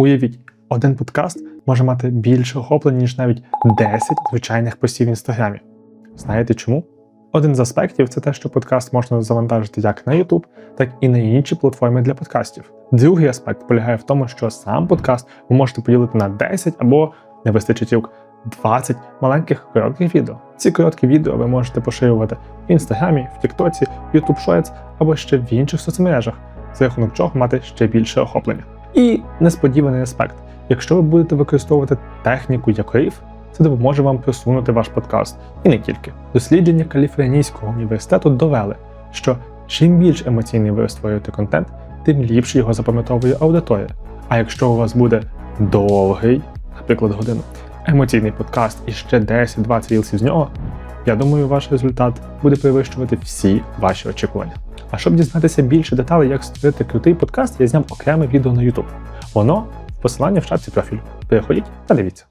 Уявіть, один подкаст може мати більше охоплень, ніж навіть 10 звичайних постів в інстаграмі. Знаєте чому? Один з аспектів це те, що подкаст можна завантажити як на YouTube, так і на інші платформи для подкастів. Другий аспект полягає в тому, що сам подкаст ви можете поділити на 10 або не вистачить рук 20 маленьких коротких відео. Ці короткі відео ви можете поширювати в інстаграмі, в Тіктоці, YouTube Shorts або ще в інших соцмережах, за рахунок чого мати ще більше охоплення. І несподіваний аспект: якщо ви будете використовувати техніку як риф, це допоможе вам просунути ваш подкаст. І не тільки. Дослідження Каліфорнійського університету довели, що чим більш емоційний ви створюєте контент, тим ліпше його запам'ятовує аудиторія. А якщо у вас буде довгий, наприклад, годину, емоційний подкаст і ще 10-20 рілсів з нього, я думаю, ваш результат буде перевищувати всі ваші очікування. А щоб дізнатися більше деталей, як створити крутий подкаст, я зняв окреме відео на YouTube. Воно в посиланні в шапці профілю. Переходіть та дивіться.